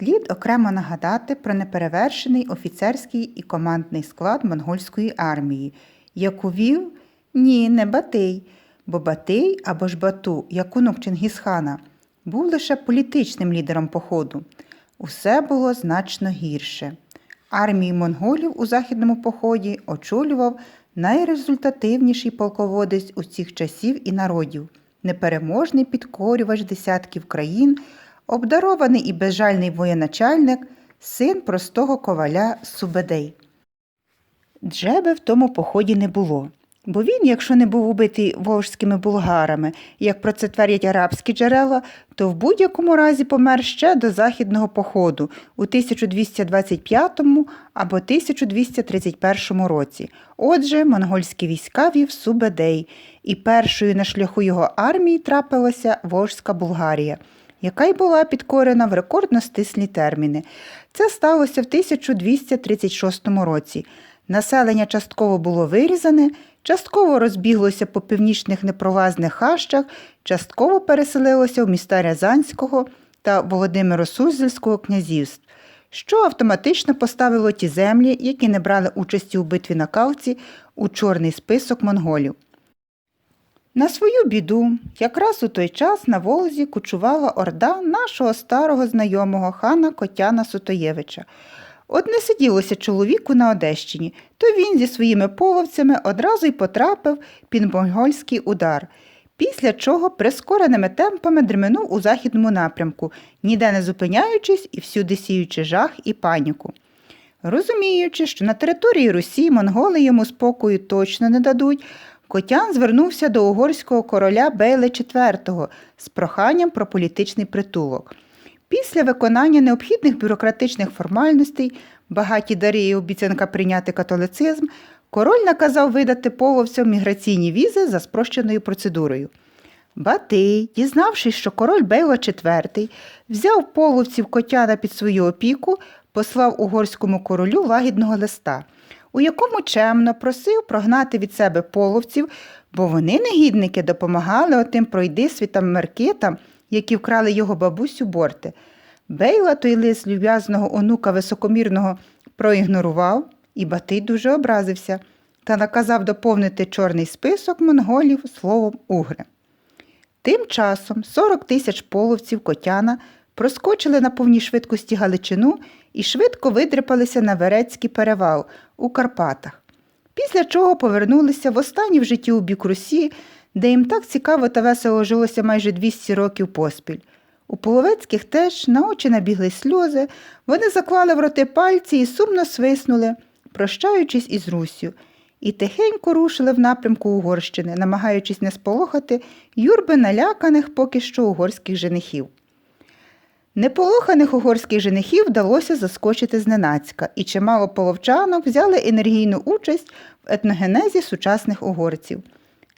Слід окремо нагадати про неперевершений офіцерський і командний склад монгольської армії, яку вів ні, не Батий, бо Батий або ж Бату, як онук Чингісхана, був лише політичним лідером походу. Усе було значно гірше. Армії монголів у західному поході очолював найрезультативніший полководець усіх часів і народів, непереможний підкорювач десятків країн, обдарований і безжальний воєначальник, син простого коваля Субедей. Джеби в тому поході не було. Бо він, якщо не був убитий волжськими булгарами, як про це твердять арабські джерела, то в будь-якому разі помер ще до західного походу у 1225 або 1231 році. Отже, монгольські війська вів Субедей, і першою на шляху його армії трапилася Волжська Булгарія, яка й була підкорена в рекордно стислі терміни. Це сталося в 1236 році. Населення частково було вирізане, частково розбіглося по північних непролазних хащах, частково переселилося в міста Рязанського та Володимиро-Суздальського князівств, що автоматично поставило ті землі, які не брали участі у битві на Кавці, у чорний список монголів. На свою біду, якраз у той час на Волзі кучувала орда нашого старого знайомого хана Котяна Сотоєвича. От не сиділося чоловіку на Одещині, то він зі своїми половцями одразу й потрапив під монгольський удар, після чого прискореними темпами дременув у західному напрямку, ніде не зупиняючись і всюди сіючи жах і паніку. Розуміючи, що на території Русі монголи йому спокою точно не дадуть, Котян звернувся до угорського короля Бейли IV з проханням про політичний притулок. Після виконання необхідних бюрократичних формальностей, багаті дари і обіцянка прийняти католицизм, король наказав видати половцям міграційні візи за спрощеною процедурою. Батий, дізнавшись, що король Бейла IV взяв половців Котяна під свою опіку, послав угорському королю лагідного листа, у якому чемно просив прогнати від себе половців, бо вони, негідники, допомагали отим пройдисвітам меркитам, які вкрали його бабусю борти. Бейла той лист люб'язного онука високомірного проігнорував, і Батий дуже образився та наказав доповнити чорний список монголів словом угри. Тим часом 40 тисяч половців Котяна проскочили на повній швидкості Галичину і швидко видрипалися на Верецький перевал у Карпатах. Після чого повернулися в останній в житті у бік Русі, де їм так цікаво та весело жилося майже 200 років поспіль. У Половецьких теж на очі набігли сльози, вони заклали в роти пальці і сумно свиснули, прощаючись із Руссю, і тихенько рушили в напрямку Угорщини, намагаючись не сполохати юрби наляканих поки що угорських женихів. Неполоханих угорських женихів вдалося заскочити зненацька, і чимало половчанок взяли енергійну участь в етногенезі сучасних угорців.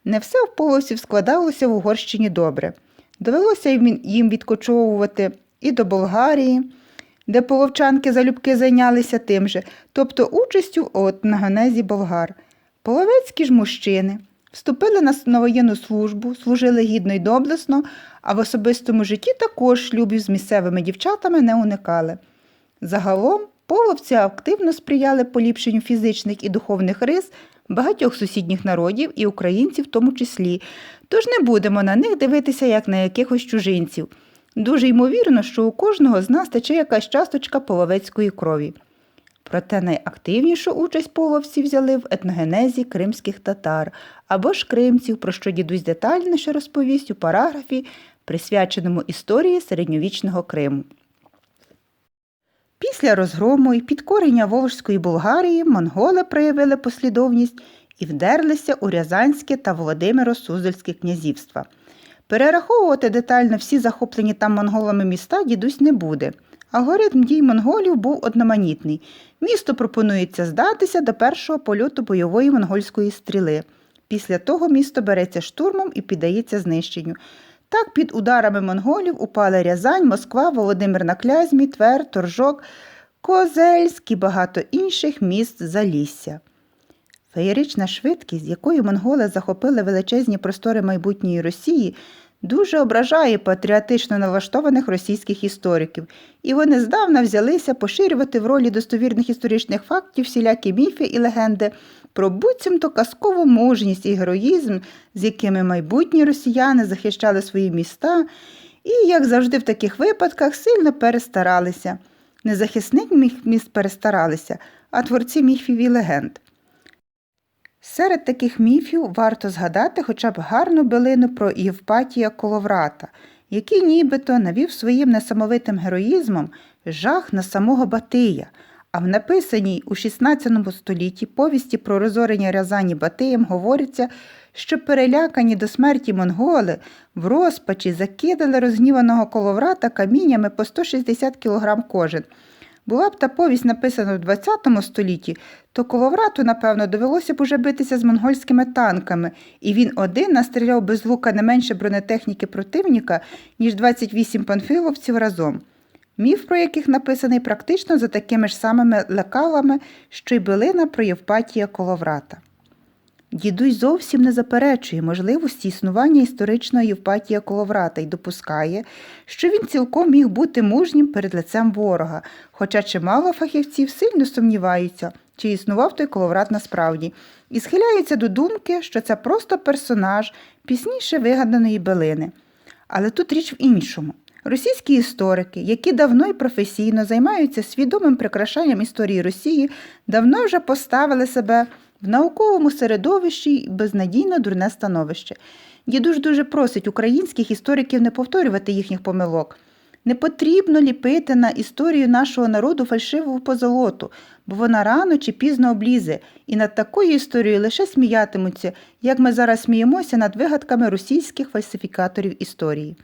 Не все в половців складалося в Угорщині добре. Довелося їм відкочовувати і до Болгарії, де половчанки залюбки зайнялися тим же, тобто участю у етногенезі болгар. Половецькі ж мужчини вступили на воєнну службу, служили гідно й доблесно, а в особистому житті також шлюбів з місцевими дівчатами не уникали. Загалом половці активно сприяли поліпшенню фізичних і духовних рис багатьох сусідніх народів і українців в тому числі, тож не будемо на них дивитися як на якихось чужинців. Дуже ймовірно, що у кожного з нас тече якась часточка половецької крові. Проте найактивнішу участь половці взяли в етногенезі кримських татар або ж кримців, про що дідусь детальніше розповість у параграфі, присвяченому історії середньовічного Криму. Після розгрому і підкорення Волжської Болгарії монголи проявили послідовність і вдерлися у Рязанське та Володимиро-Суздальське князівства. Перераховувати детально всі захоплені там монголами міста дідусь не буде. Алгоритм дій монголів був одноманітний. Місто пропонується здатися до першого польоту бойової монгольської стріли. Після того місто береться штурмом і піддається знищенню. Так під ударами монголів упали Рязань, Москва, Володимир на Клязьмі, Твер, Торжок, Козельськ і багато інших міст Залісся. Феєрична швидкість, якою монголи захопили величезні простори майбутньої Росії, дуже ображає патріотично налаштованих російських істориків, і вони здавна взялися поширювати в ролі достовірних історичних фактів всілякі міфи і легенди про буцімто казкову мужність і героїзм, з якими майбутні росіяни захищали свої міста, і, як завжди в таких випадках, сильно перестаралися. Не захисник міст перестаралися, а творці міфів і легенд. Серед таких міфів варто згадати хоча б гарну билину про Євпатія Коловрата, який нібито навів своїм несамовитим героїзмом жах на самого Батия, а в написаній у XVI столітті повісті про розорення Рязані Батиєм говориться, що перелякані до смерті монголи в розпачі закидали розгніваного коловрата каміннями по 160 кг кожен. Була б та повість написана в ХХ столітті, то коловрату, напевно, довелося б уже битися з монгольськими танками, і він один настріляв без лука не менше бронетехніки противника, ніж 28 панфіловців разом. Міф, про яких написаний практично за такими ж самими лекалами, що й билина про Євпатія Коловрата. Дідусь зовсім не заперечує можливості існування історичного Євпатія Коловрата і допускає, що він цілком міг бути мужнім перед лицем ворога, хоча чимало фахівців сильно сумніваються, чи існував той Коловрат насправді, і схиляються до думки, що це просто персонаж пізніше вигаданої билини. Але тут річ в іншому. Російські історики, які давно і професійно займаються свідомим прикрашанням історії Росії, давно вже поставили себе в науковому середовищі безнадійно дурне становище. Дідуш дуже просить українських істориків не повторювати їхніх помилок. Не потрібно ліпити на історію нашого народу фальшиву позолоту, бо вона рано чи пізно облізе, і над такою історією лише сміятимуться, як ми зараз сміємося над вигадками російських фальсифікаторів історії.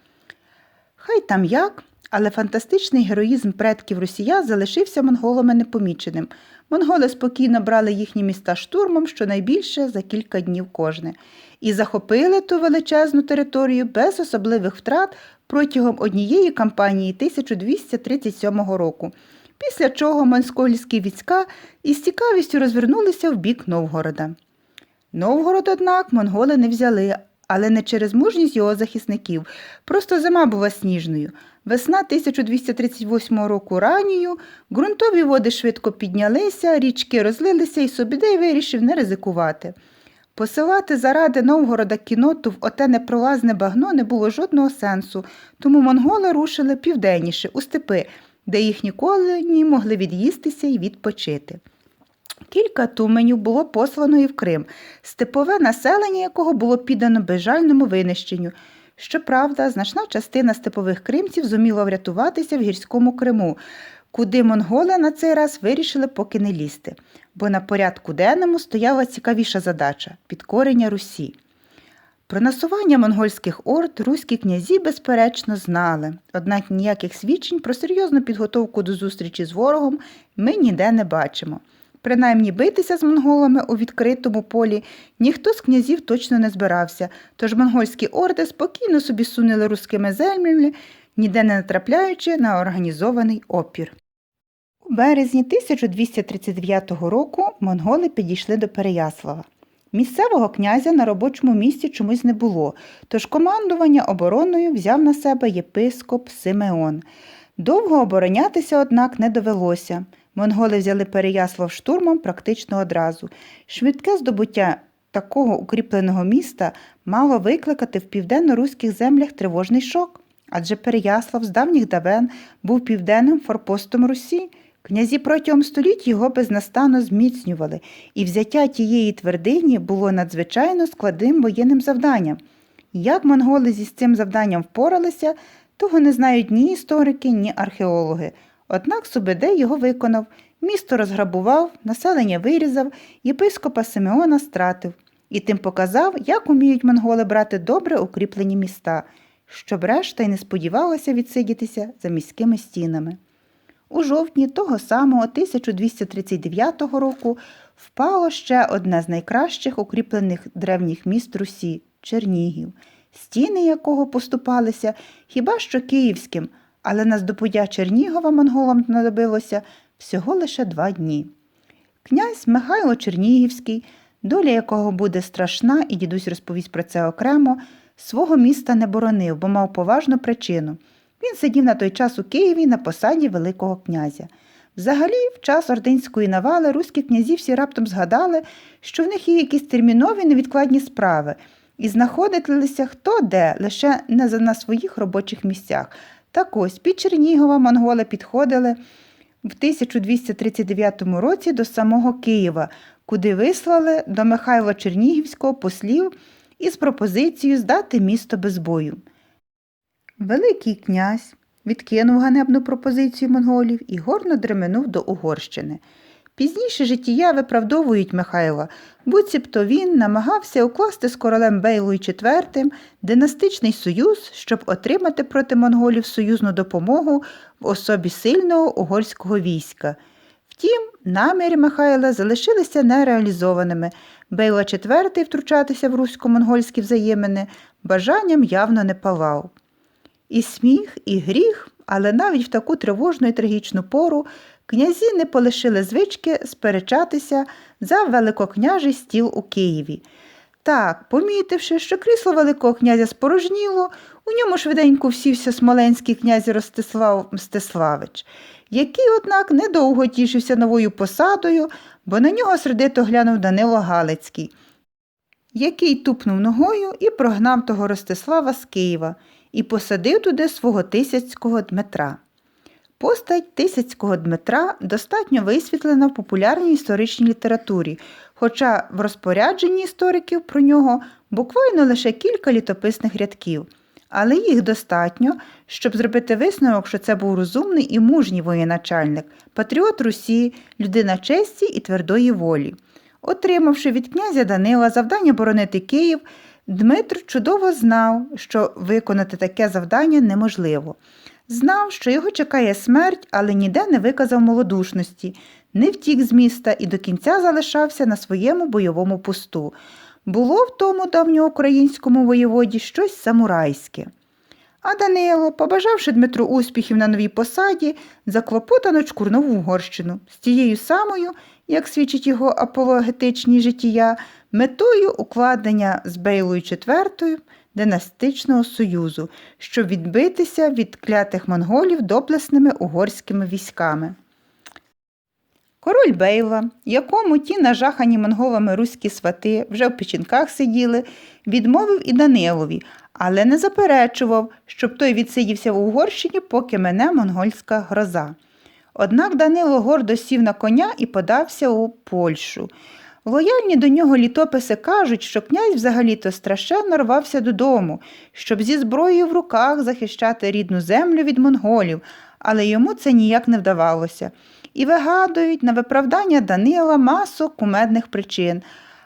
Хай там як, але фантастичний героїзм предків росіян залишився монголами непоміченим. Монголи спокійно брали їхні міста штурмом щонайбільше за кілька днів кожне, і захопили ту величезну територію без особливих втрат протягом однієї кампанії 1237 року, після чого монгольські війська із цікавістю розвернулися в бік Новгорода. Новгород, однак, монголи не взяли, але не через мужність його захисників. Просто зима була сніжною. Весна 1238 року ранньою, ґрунтові води швидко піднялися, річки розлилися, і Собідей вирішив не ризикувати. Посилати заради Новгорода кіноту в оте непролазне багно не було жодного сенсу, тому монголи рушили південніше, у степи, де їхні колені могли від'їстися і відпочити. Кілька туменів було послано і в Крим, степове населення якого було піддано безжальному винищенню. Щоправда, значна частина степових кримців зуміла врятуватися в гірському Криму, куди монголи на цей раз вирішили поки не лізти, бо на порядку денному стояла цікавіша задача підкорення Русі. Про насування монгольських орд руські князі, безперечно, знали, однак ніяких свідчень про серйозну підготовку до зустрічі з ворогом ми ніде не бачимо. Принаймні битися з монголами у відкритому полі ніхто з князів точно не збирався, тож монгольські орди спокійно собі сунули руськими землями, ніде не натрапляючи на організований опір. У березні 1239 року монголи підійшли до Переяслава. Місцевого князя на робочому місці чомусь не було, тож командування обороною взяв на себе єпископ Симеон. Довго оборонятися, однак, не довелося. Монголи взяли Переяслав штурмом практично одразу. Швидке здобуття такого укріпленого міста мало викликати в південно-руських землях тривожний шок, адже Переяслав з давніх давен був південним форпостом Русі. Князі протягом століть його безнастанно зміцнювали, і взяття тієї твердині було надзвичайно складним воєнним завданням. Як монголи зі цим завданням впоралися, того не знають ні історики, ні археологи. Однак Субедей його виконав, місто розграбував, населення вирізав, єпископа Симеона стратив і тим показав, як уміють монголи брати добре укріплені міста, щоб решта й не сподівалася відсидітися за міськими стінами. У жовтні того самого 1239 року впало ще одне з найкращих укріплених древніх міст Русі Чернігів, стіни якого поступалися хіба що київським, але на здобуття Чернігова монголам знадобилося всього лише два дні. Князь Михайло Чернігівський, доля якого буде страшна, і дідусь розповість про це окремо, свого міста не боронив, бо мав поважну причину. Він сидів на той час у Києві на посаді Великого князя. Взагалі, в час ординської навали руські князі всі раптом згадали, що в них є якісь термінові невідкладні справи, і знаходилися хто де, лише не на своїх робочих місцях. Так ось під Чернігова монголи підходили в 1239 році до самого Києва, куди вислали до Михайла Чернігівського послів із пропозицією здати місто без бою. Великий князь відкинув ганебну пропозицію монголів і горно дременув до Угорщини. Пізніше життя виправдовують Михайла, буцімто він намагався укласти з королем Бейлою IV династичний союз, щоб отримати проти монголів союзну допомогу в особі сильного угорського війська. Втім, наміри Михайла залишилися нереалізованими. Бейла IV втручатися в русько-монгольські взаємини бажанням явно не палав. І сміх, і гріх, але навіть в таку тривожну і трагічну пору князі не полишили звички сперечатися за великокняжий стіл у Києві. Так, помітивши, що крісло Великого князя спорожніло, у ньому швиденько всівся смоленський князь Ростислав Мстиславич, який, однак, недовго тішився новою посадою, бо на нього сердито глянув Данило Галицький, який тупнув ногою і прогнав того Ростислава з Києва і посадив туди свого тисяцького Дмитра. Постать Тисяцького Дмитра достатньо висвітлена в популярній історичній літературі, хоча в розпорядженні істориків про нього буквально лише кілька літописних рядків. Але їх достатньо, щоб зробити висновок, що це був розумний і мужній воєначальник, патріот Русі, людина честі і твердої волі. Отримавши від князя Данила завдання боронити Київ, Дмитр чудово знав, що виконати таке завдання неможливо. Знав, що його чекає смерть, але ніде не виказав малодушності, не втік з міста і до кінця залишався на своєму бойовому посту. Було в тому давньоукраїнському воєводі щось самурайське. А Данило, побажавши Дмитру успіхів на новій посаді, заклопотано чкурнув Угорщину з тією самою, як свідчить його апологетичні життя, метою укладення з Бейлою IV династичного союзу, щоб відбитися від клятих монголів доблесними угорськими військами. Король Бейла, якому ті нажахані монголами руські свати вже в печінках сиділи, відмовив і Данилові, але не заперечував, щоб той відсидівся в Угорщині, поки мене монгольська гроза. Однак Данило гордо сів на коня і подався у Польщу. Лояльні до нього літописи кажуть, що князь взагалі-то страшенно рвався додому, щоб зі зброєю в руках захищати рідну землю від монголів, але йому це ніяк не вдавалося. І вигадують на виправдання Данила масу кумедних причин.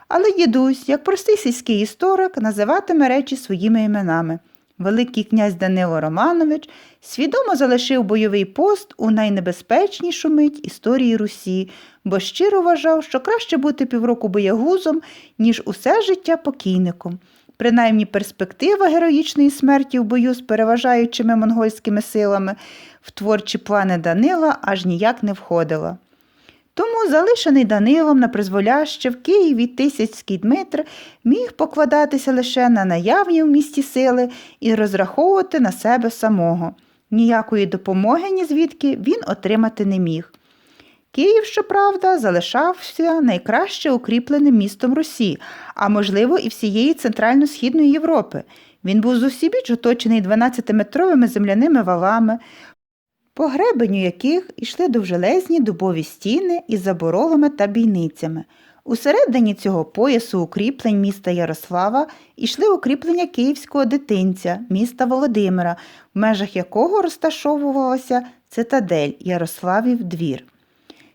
Але дідусь, як простий сільський історик, називатиме речі своїми іменами. Великий князь Данило Романович свідомо залишив бойовий пост у найнебезпечнішу мить історії Русі, бо щиро вважав, що краще бути півроку боягузом, ніж усе життя покійником. Принаймні перспектива героїчної смерті в бою з переважаючими монгольськими силами в творчі плани Данила аж ніяк не входила. Тому залишений Данилом на призволяще в Києві Тисяцький Дмитр міг покладатися лише на наявні в місті сили і розраховувати на себе самого. Ніякої допомоги ні звідки він отримати не міг. Київ, щоправда, залишався найкраще укріпленим містом Русі, а можливо, і всієї Центрально-Східної Європи. Він був зусібіч оточений 12-метровими земляними валами, по гребеню яких йшли довжелезні дубові стіни із заборолами та бійницями. Усередині цього поясу укріплень міста Ярослава йшли укріплення київського дитинця, міста Володимира, в межах якого розташовувалася цитадель Ярославів двір.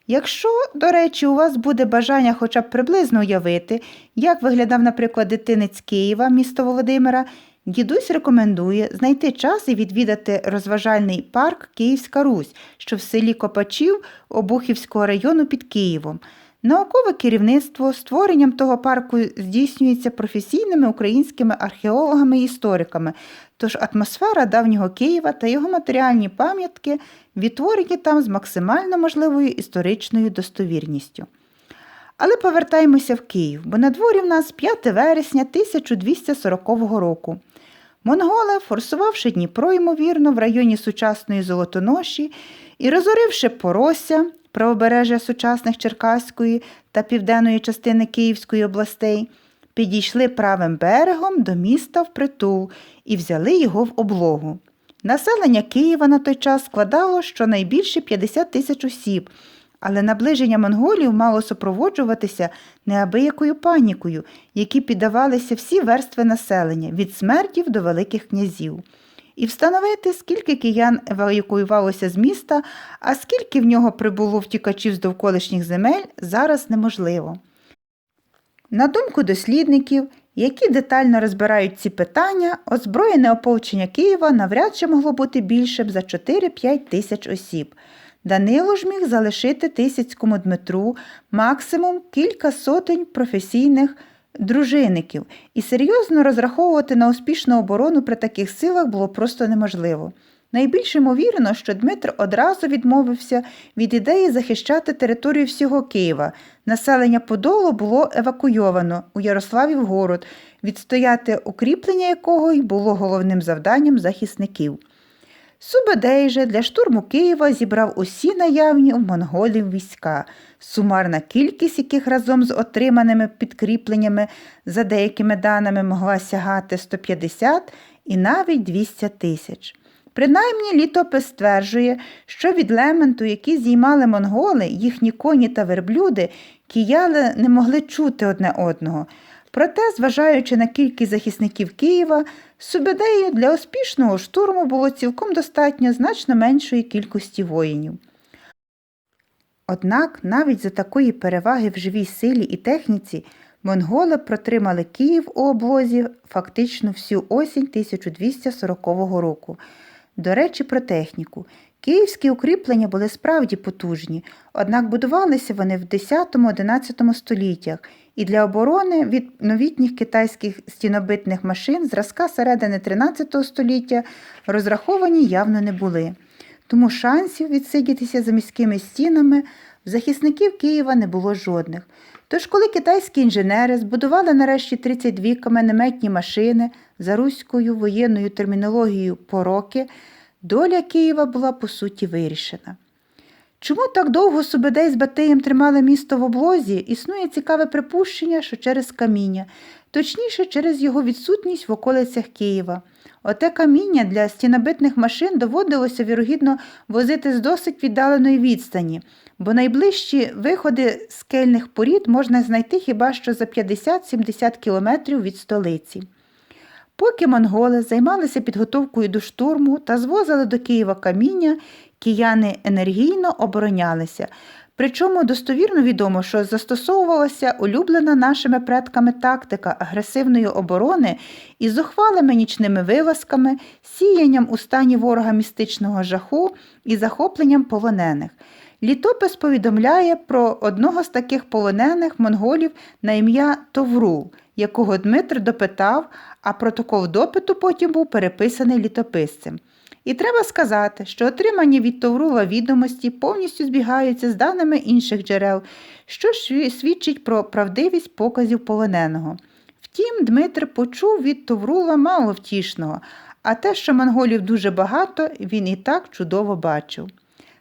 Якщо, до речі, у вас буде бажання хоча б приблизно уявити, як виглядав, наприклад, дитинець Києва, місто Володимира, дідусь рекомендує знайти час і відвідати розважальний парк Київська Русь, що в селі Копачів Обухівського району під Києвом. Наукове керівництво створенням того парку здійснюється професійними українськими археологами і істориками, тож атмосфера давнього Києва та його матеріальні пам'ятки відтворені там з максимально можливою історичною достовірністю. Але повертаємося в Київ, бо на дворі в нас 5 вересня 1240 року. Монголи, форсувавши Дніпро, ймовірно, в районі сучасної Золотоноші і розоривши Порося, правобережжя сучасних Черкаської та південної частини Київської областей, підійшли правим берегом до міста впритул і взяли його в облогу. Населення Києва на той час складало щонайбільше 50 тисяч осіб, але наближення монголів мало супроводжуватися неабиякою панікою, які піддавалися всі верстви населення від смертів до великих князів. І встановити, скільки киян евакуювалося з міста, а скільки в нього прибуло втікачів з довколишніх земель, зараз неможливо. На думку дослідників, які детально розбирають ці питання, озброєне ополчення Києва навряд чи могло бути більшим за 4-5 тисяч осіб. Данило ж міг залишити Тисяцькому Дмитру максимум кілька сотень професійних дружинників, і серйозно розраховувати на успішну оборону при таких силах було просто неможливо. Найбільш ймовірно, що Дмитр одразу відмовився від ідеї захищати територію всього Києва. Населення Подолу було евакуйовано у Ярославів город, відстояти укріплення якого й було головним завданням захисників. Субедей же для штурму Києва зібрав усі наявні у монголів війська, сумарна кількість яких разом з отриманими підкріпленнями за деякими даними могла сягати 150 і навіть 200 тисяч. Принаймні літопис стверджує, що від лементу, які зіймали монголи, їхні коні та верблюди, кияли не могли чути одне одного. Проте, зважаючи на кількість захисників Києва, Субедею для успішного штурму було цілком достатньо значно меншої кількості воїнів. Однак навіть за такої переваги в живій силі і техніці монголи протримали Київ у облозі фактично всю осінь 1240 року. До речі, про техніку. Київські укріплення були справді потужні, однак будувалися вони в 10-11 століттях і для оборони від новітніх китайських стінобитних машин зразка середини 13 століття розраховані явно не були. Тому шансів відсидітися за міськими стінами в захисників Києва не було жодних. Тож, коли китайські інженери збудували нарешті 32 каменеметні машини за руською воєнною термінологією пороки, доля Києва була по суті вирішена. Чому так довго Субедей з Батиєм тримали місто в облозі, існує цікаве припущення, що через каміння, точніше, через його відсутність в околицях Києва. Оте каміння для стінобитних машин доводилося вірогідно возити з досить віддаленої відстані, бо найближчі виходи скельних порід можна знайти хіба що за 50-70 кілометрів від столиці. Поки монголи займалися підготовкою до штурму та звозили до Києва каміння, кияни енергійно оборонялися. Причому достовірно відомо, що застосовувалася улюблена нашими предками тактика агресивної оборони із зухвалими нічними вилазками, сіянням у стані ворога містичного жаху і захопленням полонених. Літопис повідомляє про одного з таких полонених монголів на ім'я Товрул, якого Дмитр допитав, а протокол допиту потім був переписаний літописцем. І треба сказати, що отримані від Товрула відомості повністю збігаються з даними інших джерел, що свідчить про правдивість показів полоненого. Втім, Дмитр почув від Товрула мало втішного, а те, що монголів дуже багато, він і так чудово бачив.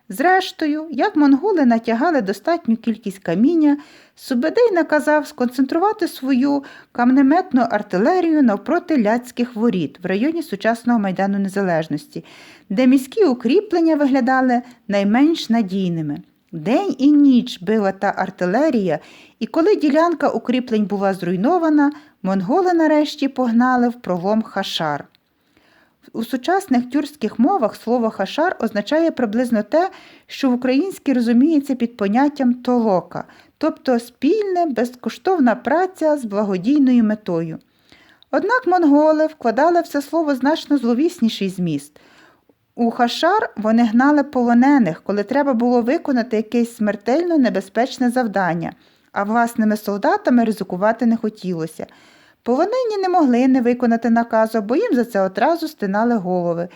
Зрештою, як монголи натягали достатню кількість каміння, Субедей наказав сконцентрувати свою камнеметну артилерію навпроти ляцьких воріт в районі сучасного Майдану Незалежності, де міські укріплення виглядали найменш надійними. День і ніч била та артилерія, і коли ділянка укріплень була зруйнована, монголи нарешті погнали в пролом хашар. У сучасних тюркських мовах слово хашар означає приблизно те, що в українській розуміється під поняттям толока, тобто спільна, безкоштовна праця з благодійною метою. Однак монголи вкладали в це слово значно зловісніший зміст. У хашар вони гнали полонених, коли треба було виконати якесь смертельно небезпечне завдання, а власними солдатами ризикувати не хотілося. Полонені не могли не виконати наказу, бо їм за це одразу стинали голови.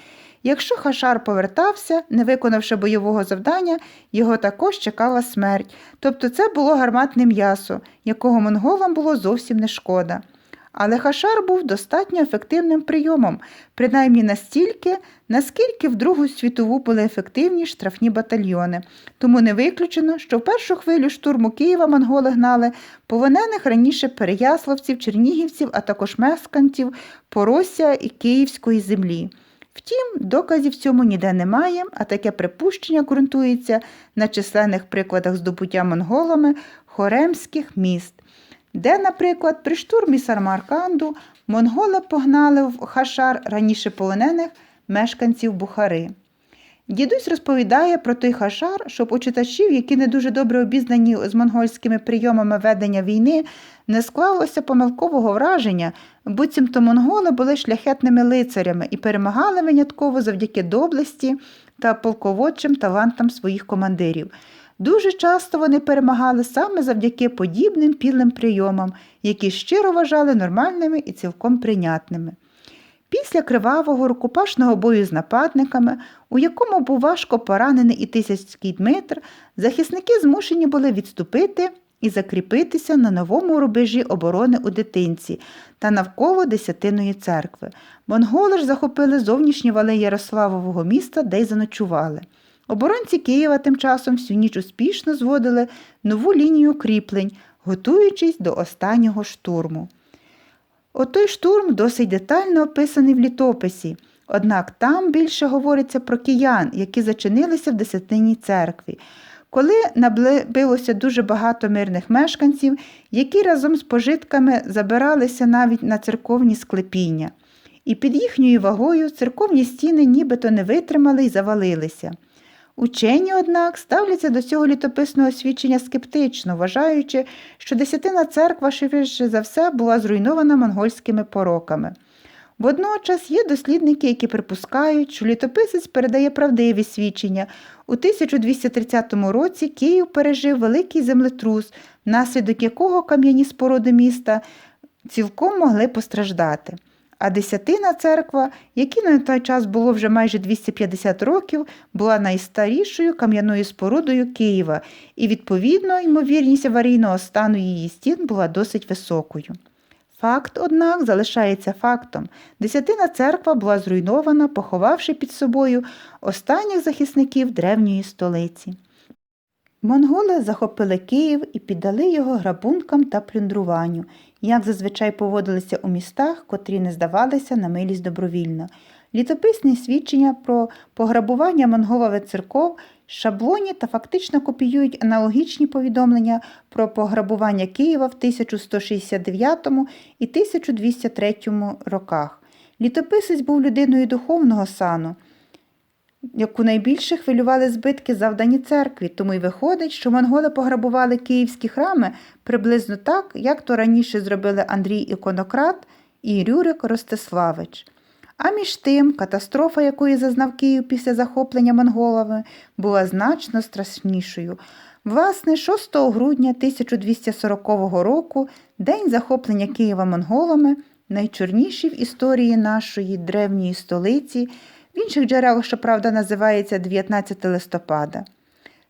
Якщо Хашар повертався, не виконавши бойового завдання, його також чекала смерть, тобто це було гарматне м'ясо, якого монголам було зовсім не шкода. Але хашар був достатньо ефективним прийомом, принаймні настільки, наскільки в Другу світову були ефективні штрафні батальйони. Тому не виключено, що в першу хвилю штурму Києва монголи гнали полонених раніше переяславців, чернігівців, а також мешканців Поросся і Київської землі. Втім, доказів цьому ніде немає, а таке припущення ґрунтується на численних прикладах здобуття монголами хоремських міст, де, наприклад, при штурмі Сармарканду монголи погнали в хашар раніше полонених мешканців Бухари. Дідусь розповідає про той хашар, щоб у читачів, які не дуже добре обізнані з монгольськими прийомами ведення війни, не склалося помилкового враження, буцімто монголи були шляхетними лицарями і перемагали винятково завдяки доблесті та полководчим талантам своїх командирів. Дуже часто вони перемагали саме завдяки подібним підлим прийомам, які щиро вважали нормальними і цілком прийнятними. Після кривавого рукопашного бою з нападниками, у якому був важко поранений і тисяцький Дмитр, захисники змушені були відступити і закріпитися на новому рубежі оборони у дитинці та навколо Десятиної церкви. Монголи ж захопили зовнішні вали Ярославового міста, де й заночували. Оборонці Києва тим часом всю ніч успішно зводили нову лінію кріплень, готуючись до останнього штурму. Отой штурм досить детально описаний в літописі, однак там більше говориться про киян, які зачинилися в Десятинній церкві, коли наблилося дуже багато мирних мешканців, які разом з пожитками забиралися навіть на церковні склепіння. І під їхньою вагою церковні стіни нібито не витримали і завалилися. Учені, однак, ставляться до цього літописного свідчення скептично, вважаючи, що десятина церква швидше за все була зруйнована монгольськими пороками. Водночас є дослідники, які припускають, що літописець передає правдиві свідчення. У 1230 році Київ пережив великий землетрус, внаслідок якого кам'яні споруди міста цілком могли постраждати. А десятина церква, якій на той час було вже майже 250 років, була найстарішою кам'яною спорудою Києва, і, відповідно, ймовірність аварійного стану її стін була досить високою. Факт, однак, залишається фактом. Десятина церква була зруйнована, поховавши під собою останніх захисників древньої столиці. Монголи захопили Київ і піддали його грабункам та плюндруванню, як зазвичай поводилися у містах, котрі не здавалися на милість добровільно. Літописні свідчення про пограбування монголових церков шаблоні та фактично копіюють аналогічні повідомлення про пограбування Києва в 1169 і 1203 роках. Літописець був людиною духовного сану яку найбільше хвилювали збитки, завдані церкві, тому й виходить, що монголи пограбували київські храми приблизно так, як то раніше зробили Андрій Іконократ і Рюрик Ростиславич. А між тим, катастрофа, якої зазнав Київ після захоплення монголами, була значно страшнішою. Власне, 6 грудня 1240 року, день захоплення Києва монголами, найчорніший в історії нашої древньої столиці. В інших джерелах, щоправда, називається 19 листопада.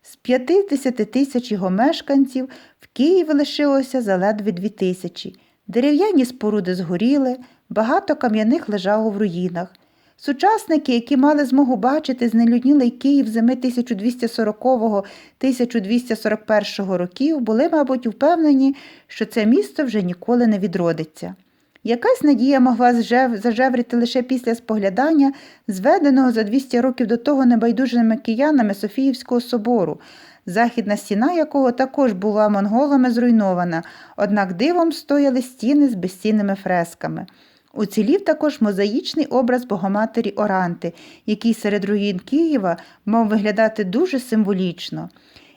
З 50 тисяч його мешканців в Києві лишилося заледве 2 тисячі. Дерев'яні споруди згоріли, багато кам'яних лежало в руїнах. Сучасники, які мали змогу бачити знелюднілий Київ зими 1240-1241 років, були, мабуть, впевнені, що це місто вже ніколи не відродиться. Якась надія могла зажеврити лише після споглядання, зведеного за 200 років до того небайдужими киянами Софіївського собору, західна стіна якого також була монголами зруйнована, однак дивом стояли стіни з безцінними фресками. Уцілів також мозаїчний образ Богоматері Оранти, який серед руїн Києва мав виглядати дуже символічно,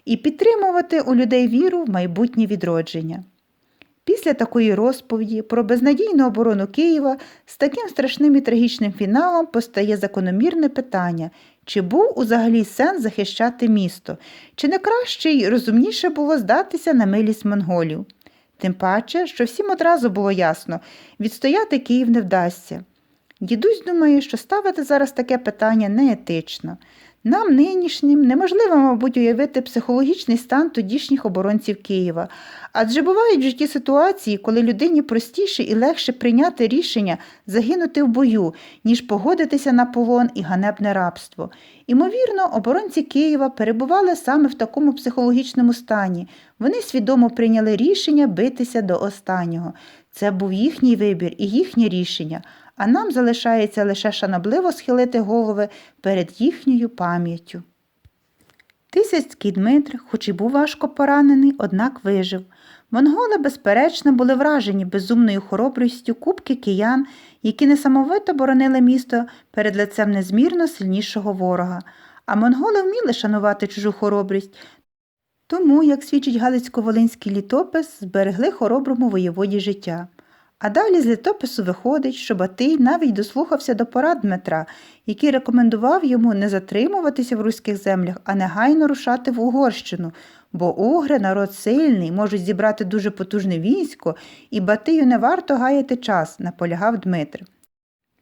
і підтримувати у людей віру в майбутнє відродження. Після такої розповіді про безнадійну оборону Києва з таким страшним і трагічним фіналом постає закономірне питання, чи був узагалі сенс захищати місто, чи не краще й розумніше було здатися на милість монголів. Тим паче, що всім одразу було ясно, відстояти Київ не вдасться. Дідусь думає, що ставити зараз таке питання неетично. Нам нинішнім неможливо, мабуть, уявити психологічний стан тодішніх оборонців Києва, адже бувають в житті ситуації, коли людині простіше і легше прийняти рішення загинути в бою, ніж погодитися на полон і ганебне рабство. Імовірно, оборонці Києва перебували саме в такому психологічному стані. Вони свідомо прийняли рішення битися до останнього. Це був їхній вибір і їхнє рішення, а нам залишається лише шанобливо схилити голови перед їхньою пам'яттю. Тисяцький Дмитр, хоч і був важко поранений, однак вижив. Монголи, безперечно, були вражені безумною хоробрістю кубки киян, які несамовито боронили місто перед лицем незмірно сильнішого ворога. А монголи вміли шанувати чужу хоробрість, тому, як свідчить Галицько-Волинський літопис, зберегли хороброму воєводі життя. А далі з літопису виходить, що Батий навіть дослухався до порад Дмитра, який рекомендував йому не затримуватися в руських землях, а негайно рушати в Угорщину, бо угри народ сильний, можуть зібрати дуже потужне військо, і Батию не варто гаяти час, наполягав Дмитр.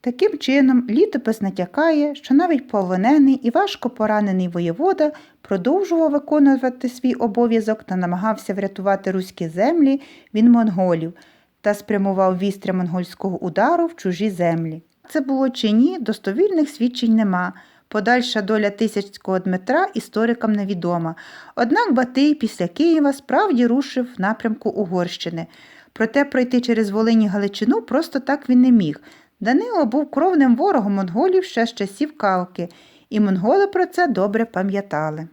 Таким чином, літопис натякає, що навіть полонений і важко поранений воєвода продовжував виконувати свій обов'язок та намагався врятувати руські землі від монголів та спрямував вістря монгольського удару в чужі землі. Це було чи ні, достовірних свідчень нема. Подальша доля Тисяцького Дмитра історикам невідома. Однак Батий після Києва справді рушив в напрямку Угорщини. Проте пройти через Волині Галичину просто так він не міг. Данило був кровним ворогом монголів ще з часів Калки, і монголи про це добре пам'ятали.